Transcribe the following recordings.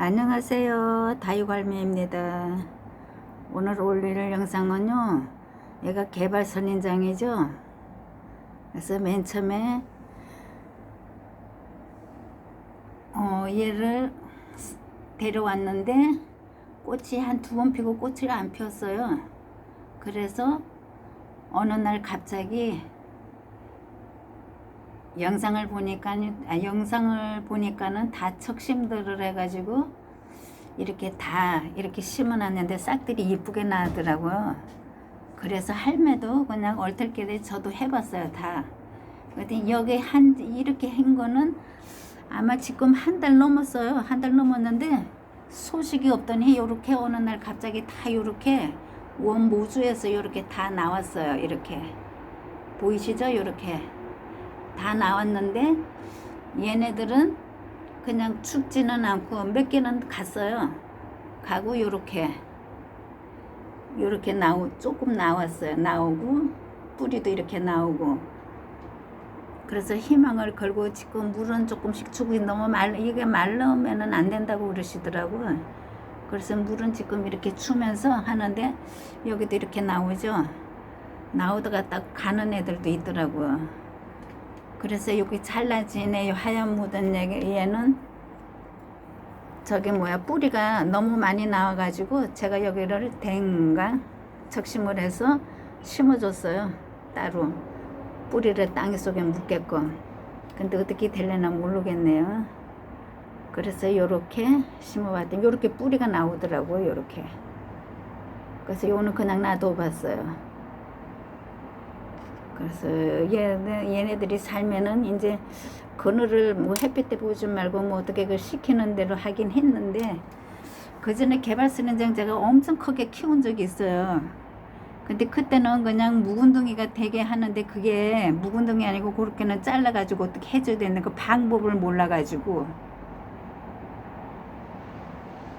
안녕하세요. 다육할매입니다. 오늘 올릴 영상은요 얘가 개발 선인장이죠? 그래서 맨 처음에 어, 얘를 데려왔는데 꽃이 한 두 번 피고 꽃을 안 피웠어요. 그래서 어느 날 갑자기 영상을 보니까 아, 영상을 보니까는 다 척심들을 해가지고 이렇게 다 이렇게 심어놨는데 싹들이 이쁘게 나더라고요. 그래서 할매도 그냥 얼떨결에 저도 해봤어요 다. 근데 여기 한 이렇게 한 거는 아마 지금 한 달 넘었어요. 한 달 넘었는데 소식이 없더니 요렇게 어느 날 갑자기 다 요렇게 원 모주에서 요렇게 다 나왔어요. 이렇게 보이시죠? 요렇게 다 나왔는데 얘네들은 그냥 죽지는 않고 몇 개는 갔어요. 가고 요렇게 요렇게 나오 조금 나왔어요. 나오고 뿌리도 이렇게 나오고 그래서 희망을 걸고 지금 물은 조금씩 주고 너무 말 이게 말르면은 안 된다고 그러시더라고요. 그래서 물은 지금 이렇게 주면서 하는데 여기도 이렇게 나오죠. 나오다가 딱 가는 애들도 있더라고요. 그래서 여기 잘라진 애 하얀 묻은 얘- 얘는. 저기 뭐야 뿌리가 너무 많이 나와가지고 제가 여기를 댕가 적심을 해서 심어줬어요 따로. 뿌리를 땅 속에 묻게끔. 근데 어떻게 될려나 모르겠네요. 그래서 요렇게 심어봤더니 요렇게 뿌리가 나오더라고요 요렇게. 그래서 요는 그냥 놔둬봤어요 그래서 얘네, 얘네들이 살면은 이제 그늘을 뭐 햇빛 때 보지 말고 뭐 어떻게 그 시키는 대로 하긴 했는데 그 전에 개발 선인장 제가 엄청 크게 키운 적이 있어요. 근데 그때는 그냥 묵은둥이가 되게 하는데 그게 묵은둥이 아니고 그렇게는 잘라가지고 어떻게 해줘야 되는 그 방법을 몰라가지고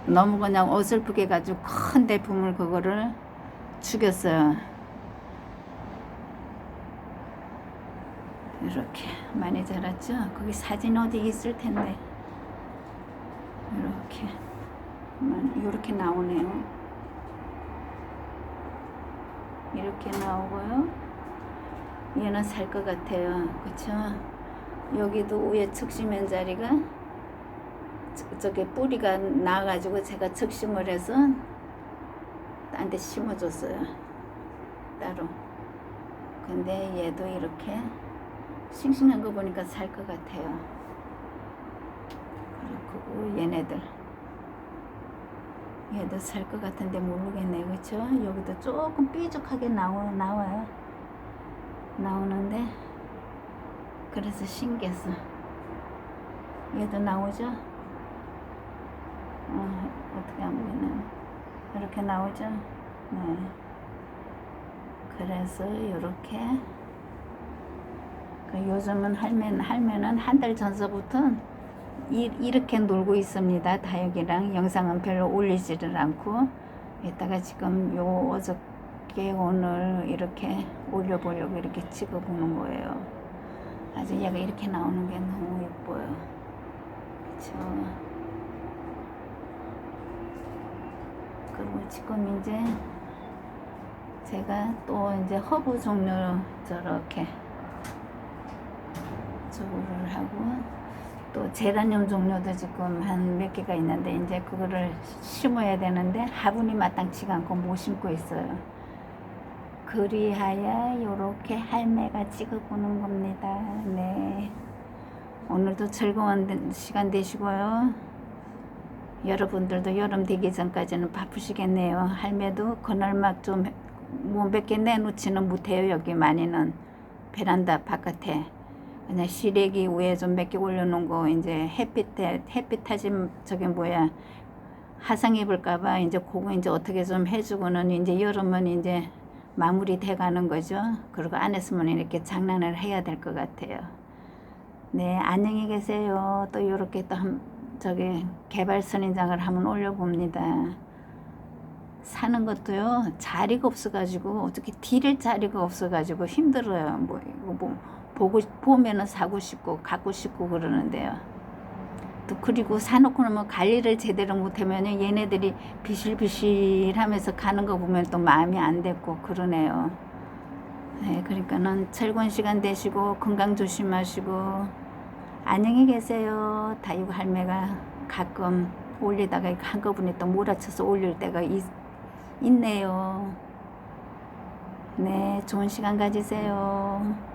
너무 그냥 어설프게 가지고 큰 대품을 그거를 죽였어요. 이렇게 많이 자랐죠? 거기 사진 어디 있을 텐데 이렇게 이렇게 나오네요. 이렇게 나오고요. 얘는 살 것 같아요. 그쵸? 여기도 위에 측심한 자리가 저- 저게 뿌리가 나가지고 제가 측심을 해서 딴 데 심어줬어요. 따로. 근데 얘도 이렇게 싱싱한 거 보니까 살 것 같아요. 그리고 얘네들. 얘도 살 것 같은데 모르겠네. 그쵸? 여기도 조금 삐죽하게 나와, 나와요. 나오는데, 그래서 신기했어. 얘도 나오죠? 어, 어떻게 안 보이나. 이렇게 나오죠? 네. 그래서 이렇게 그 요즘은 할면 할면은 한달 전서부터 이, 이렇게 놀고 있습니다. 다육이랑 영상은 별로 올리지를 않고 이따가 지금 요 어저께 오늘 이렇게 올려보려고 이렇게 찍어보는 거예요. 아주 얘가 이렇게 나오는 게 너무 예뻐요. 그쵸? 그리고 지금 이제 제가 또 이제 허브 종류 저렇게 저거를 하고 또 제라늄 종류도 지금 한 몇 개가 있는데 이제 그거를 심어야 되는데 화분이 마땅치가 않고 못 심고 있어요. 그리하여 요렇게 할매가 찍어보는 겁니다. 네. 오늘도 즐거운 데- 시간 되시고요. 여러분들도 여름 되기 전까지는 바쁘시겠네요. 할매도 그날막 좀뭐몇개 내놓지는 못해요. 여기 많이는 베란다 바깥에. 그냥 시래기 위에 좀 몇 개 올려놓은 거 이제 햇빛에 햇빛 타지 저게 뭐야 화상 입을까봐 이제 그거 이제 어떻게 좀 해주고는 이제 여름은 이제 마무리 돼가는 거죠. 그리고 안에서만 이렇게 장난을 해야 될 것 같아요. 네 안녕히 계세요. 또 이렇게 또 한, 저기 개발 선인장을 한번 올려봅니다. 사는 것도요 자리가 없어가지고 어떻게 딜을 자리가 없어가지고 힘들어요. 뭐 이거 뭐 보고 보면은 사고 싶고 갖고 싶고 그러는데요. 또 그리고 사놓고 나면 관리를 제대로 못하면 얘네들이 비실비실하면서 가는 거 보면 또 마음이 안 됐고 그러네요. 네, 그러니까는 즐거운 시간 되시고 건강 조심하시고 안녕히 계세요. 다육 할매가 가끔 올리다가 한꺼번에 또 몰아쳐서 올릴 때가 있, 있네요. 네, 좋은 시간 가지세요.